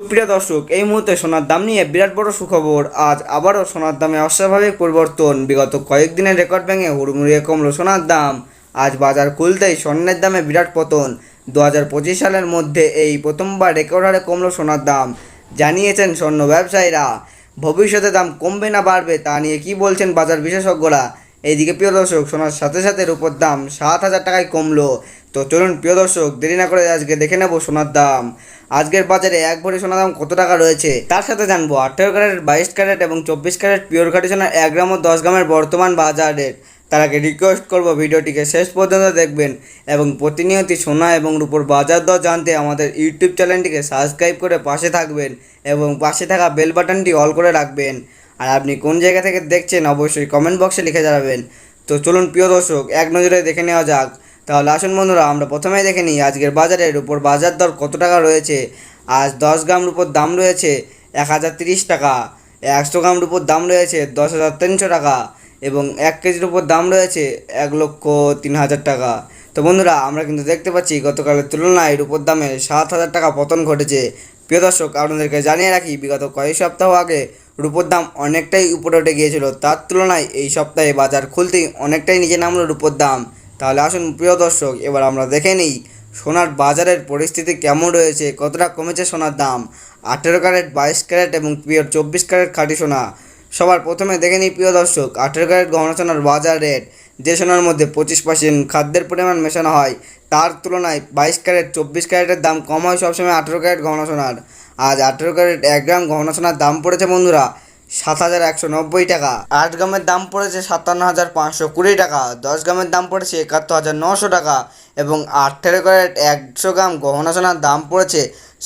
প্রিয় দর্শক, এই মুহূর্তে সোনার দাম নিয়ে বিরাট বড় সুখবর। আজ আবারও সোনার দামে অস্বাভাবিক পরিবর্তন। বিগত কয়েকদিনের রেকর্ড ভেঙে হুড়মুড়িয়ে কমলো সোনার দাম। আজ বাজার খুলতেই স্বর্ণের দামে বিরাট পতন। দু হাজার পঁচিশ সালের মধ্যে এই প্রথমবার রেকর্ড হারে কমলো সোনার দাম, জানিয়েছেন স্বর্ণ ব্যবসায়ীরা। ভবিষ্যতে দাম কমবে না বাড়বে তা নিয়ে কি বলছেন বাজার বিশেষজ্ঞরা? এইদিকে প্রিয় দর্শক, সোনার সাথে সাথে রূপোর দাম সাত হাজার টাকায় কমলো। তো চলুন প্রিয় দর্শক, দেরি না করে আজকে দেখে নেব সোনার দাম। আজকের বাজারে এক ভরি সোনার দাম কত টাকা রয়েছে? তার সাথে জানব আঠেরো ক্যারেট, বাইশ ক্যারেট এবং চব্বিশ ক্যারেট পিওর খাঁটি সোনার এক গ্রাম ও দশ গ্রামের বর্তমান বাজার রেট তার আগে রিকোয়েস্ট করব ভিডিওটিকে শেষ পর্যন্ত দেখবেন এবং প্রতিনিয়ত সোনা এবং রূপোর বাজার দর জানতে আমাদের ইউটিউব চ্যানেলটিকে সাবস্ক্রাইব করে পাশে থাকবেন এবং পাশে থাকা বেল বাটনটি অল করে রাখবেন। আর আপনি কোন জায়গা থেকে দেখছেন অবশ্যই কমেন্ট বক্সে লিখে জানাবেন। তো চলুন প্রিয় দর্শক, এক নজরে দেখে নেওয়া যাক। তাহলে আসুন বন্ধুরা, আমরা প্রথমেই দেখে নিই আজকের বাজারের উপর বাজার দর কত টাকা রয়েছে। আজ দশ গ্রাম রুপোর দাম রয়েছে এক হাজার তিরিশ টাকা, একশো গ্রাম রুপোর দাম রয়েছে দশ হাজার তিনশো টাকা এবং এক কেজির উপর দাম রয়েছে এক লক্ষ তিন হাজার টাকা। তো বন্ধুরা, আমরা কিন্তু দেখতে পাচ্ছি গতকালের তুলনায় রুপোর দামে সাত হাজার টাকা পতন ঘটেছে। প্রিয় দর্শক, আপনাদেরকে জানিয়ে রাখি, বিগত কয়েক সপ্তাহ আগে রুপোর দাম অনেকটাই উপরে উঠে গিয়েছিল। তার তুলনায় এই সপ্তাহে বাজার খুলতেই অনেকটাই নিচে নামলো রুপোর দাম। তাহলে আসুন, প্রিয় দর্শক, এবার আমরা দেখে নিই সোনার বাজারের পরিস্থিতি কেমন রয়েছে, কতটা কমেছে সোনার দাম। আঠেরো ক্যারেট, বাইশ ক্যারেট এবং পিওর চব্বিশ ক্যারেট খাঁটি সোনা। সবার প্রথমে দেখে নিই, প্রিয় দর্শক, আঠেরো ক্যারেট গহনা সোনার বাজার রেট। যে সোনার মধ্যে পঁচিশ পার্সেন্ট খাদ্যের পরিমাণ মেশানো হয়, তার তুলনায় বাইশ ক্যারেট, চব্বিশ ক্যারেটের দাম কম হয় সবসময় আঠেরো ক্যারেট গহনা সোনার। আজ আঠেরো ক্যারেট এক গ্রাম গহনা সোনার দাম পড়েছে বন্ধুরা সাত হাজার একশো নব্বই টাকা। আট গ্রামের দাম পড়েছে সাতান্ন হাজার পাঁচশো কুড়ি টাকা, দশ গ্রামের দাম পড়েছে একাত্তর হাজার নশো টাকা এবং আঠেরো ক্যারেট একশো গ্রাম গহনা সোনার দাম পড়েছে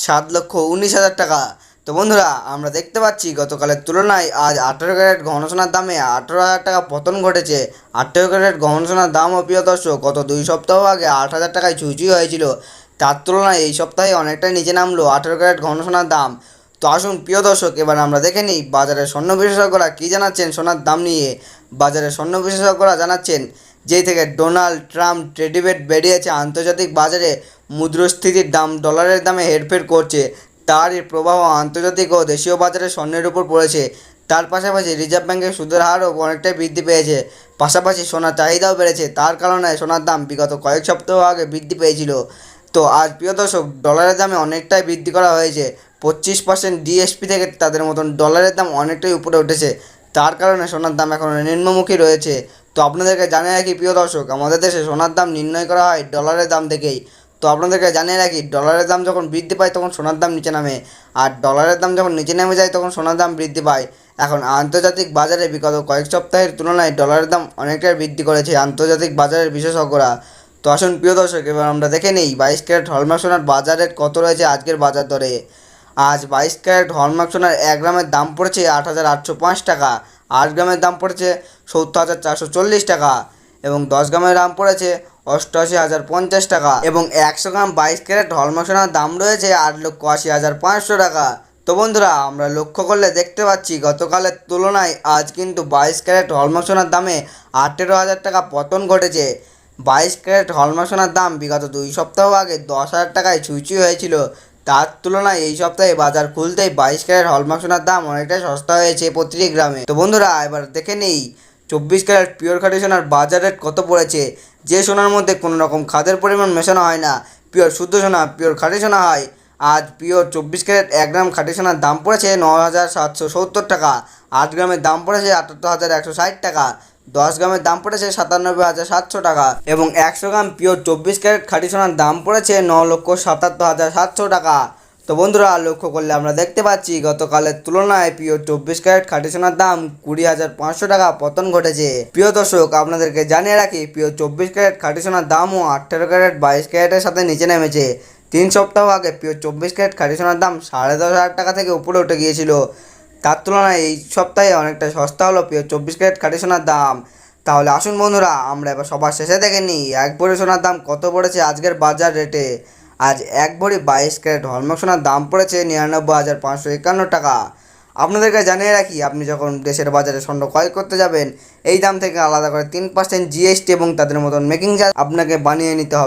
সাত লক্ষ উনিশ হাজার টাকা। তো বন্ধুরা, আমরা দেখতে পাচ্ছি গতকালের তুলনায় আজ আঠেরো ক্যারেট গহনা সোনার দামে আঠেরো হাজার টাকা পতন ঘটেছে। আঠেরো ক্যারেট গহনা সোনার দাম ও প্রিয় দর্শক, গত দুই সপ্তাহ আগে আট হাজার টাকায় চুচি হয়েছিল। তার তুলনায় এই সপ্তাহে অনেকটাই নিচে নামলো আঠেরো ক্যারেট ঘন সোনার দাম। তো আসুন, প্রিয় দর্শক, এবার আমরা দেখে নিই বাজারের স্বর্ণ বিশেষজ্ঞরা কী জানাচ্ছেন সোনার দাম নিয়ে। বাজারের স্বর্ণ বিশেষজ্ঞরা জানাচ্ছেন, যেই থেকে ডোনাল্ড ট্রাম্প ট্রেডিবেট বেরিয়েছে, আন্তর্জাতিক বাজারে মুদ্রাস্ফীতির দাম ডলারের দামে হেরফের করছে। তারই প্রভাব আন্তর্জাতিক ও দেশীয় বাজারে স্বর্ণের উপর পড়েছে। তার পাশাপাশি রিজার্ভ ব্যাংকের সুদের হারও অনেকটাই বৃদ্ধি পেয়েছে। পাশাপাশি সোনার চাহিদাও বেড়েছে। তার কারণে সোনার দাম বিগত কয়েক সপ্তাহ আগে বৃদ্ধি পেয়েছিল। তো আজ প্রিয় দর্শক ডলারের দামে অনেকটাই বৃদ্ধি করা হয়েছে। পঁচিশ পার্সেন্ট ডিএসপি থেকে তাদের মতন ডলারের দাম অনেকটাই উপরে উঠেছে। তার কারণে সোনার দাম এখন নিম্নমুখী রয়েছে। তো আপনাদেরকে জানিয়ে রাখি প্রিয় দর্শক, আমাদের দেশে সোনার দাম নির্ণয় করা হয় ডলারের দাম থেকেই। তো আপনাদেরকে জানিয়ে রাখি ডলারের দাম যখন বৃদ্ধি পায় তখন সোনার দাম নিচে নামে। আর ডলারের দাম যখন নিচে নেমে যায় তখন সোনার দাম বৃদ্ধি পায়। এখন আন্তর্জাতিক বাজারে বিগত কয়েক সপ্তাহের তুলনায় ডলারের দাম অনেকটাই বৃদ্ধি করেছে আন্তর্জাতিক বাজারের বিশেষজ্ঞরা। তো আসুন, প্রিয় দর্শক, এবার আমরা দেখে নিই বাইশ ক্যারেট হলমার্ক সোনার বাজার রেট কত রয়েছে আজকের বাজার দরে। আজ বাইশ ক্যারেট হলমার্ক সোনার এক গ্রামের দাম পড়েছে আট হাজার আটশো পাঁচ টাকা, আট গ্রামের দাম পড়েছে সত্তর হাজার চারশো চল্লিশ টাকা এবং দশ গ্রামের দাম পড়েছে অষ্টআশি হাজার পঞ্চাশ টাকা এবং একশো গ্রাম বাইশ ক্যারেট হলমার্ক সোনার দাম রয়েছে আট লক্ষ আশি হাজার পাঁচশো টাকা। তো বন্ধুরা, আমরা লক্ষ্য করলে দেখতে পাচ্ছি গতকালের তুলনায় আজ কিন্তু বাইশ ক্যারেট হলমার্ক সোনার দামে আঠেরো হাজার টাকা পতন ঘটেছে। বাইশ ক্যারেট হলমার্ক সোনার দাম বিগত দুই সপ্তাহ আগে দশ হাজার টাকায় ছুঁচি হয়েছিল। তার তুলনায় এই সপ্তাহে বাজার খুলতেই বাইশ ক্যারেট হলমার্ক সোনার দাম অনেকটাই সস্তা হয়েছে প্রতিটি গ্রামে। তো বন্ধুরা, এবার দেখে নেই চব্বিশ ক্যারেট পিওর খাঁটি সোনার বাজার রেট কত পড়েছে। যে সোনার মধ্যে কোনো রকম খাদের পরিমাণ মেশানো হয় না, পিওর শুদ্ধ সোনা, পিওর খাঁটি সোনা হয়। আজ পিওর চব্বিশ ক্যারেট এক গ্রাম খাঁটি সোনার দাম পড়েছে ন হাজার সাতশো সত্তর টাকা। আট গ্রামের দাম পড়েছে আটাত্তর হাজার একশো ষাট টাকা। দশ গ্রামের দাম পড়েছে সাতানব্বই হাজার সাতশো টাকা এবং একশো গ্রাম পিওর চব্বিশ ক্যারেট খাঁটি সোনার দাম পড়েছে ন লক্ষ সাতাত্তর হাজার সাতশো টাকা। তো বন্ধুরা, লক্ষ্য করলে আমরা দেখতে পাচ্ছি গতকালের তুলনায় পিওর চব্বিশ ক্যারেট খাঁটি সোনার দাম কুড়ি হাজার পাঁচশো টাকা পতন ঘটেছে। প্রিয় দর্শক, আপনাদেরকে জানিয়ে রাখি, পিওর চব্বিশ ক্যারেট খাঁটি সোনার দামও আঠেরো ক্যারেট বাইশ ক্যারেটের সাথে নিচে নেমেছে। তিন সপ্তাহ আগে পিওর চব্বিশ ক্যারেট খাঁটি সোনার দাম সাড়ে দশ হাজার টাকা থেকে উপরে উঠে গিয়েছিল। তার তুলনায় এই সপ্তাহে অনেকটা সস্তা হলো পিওর চব্বিশ ক্যারেট খাঁটি সোনার দাম। তাহলে আসুন বন্ধুরা, আমরা এবার সবার শেষে দেখে নিই, এক ভরি সোনার দাম কত পড়েছে আজকের বাজার রেটে? আজ এক ভরি বাইশ ক্যারেট হলমার্ক সোনার দাম পড়েছে নিরানব্বই হাজার পাঁচশো একান্ন টাকা। আপনাদেরকে জানিয়ে রাখি, আপনি যখন দেশের বাজারে স্বর্ণ ক্রয় করতে যাবেন, এই দাম থেকে আলাদা করে তিন পার্সেন্ট জিএসটি এবং তাদের মতন মেকিং চার্জ আপনাকে বানিয়ে নিতে হবে।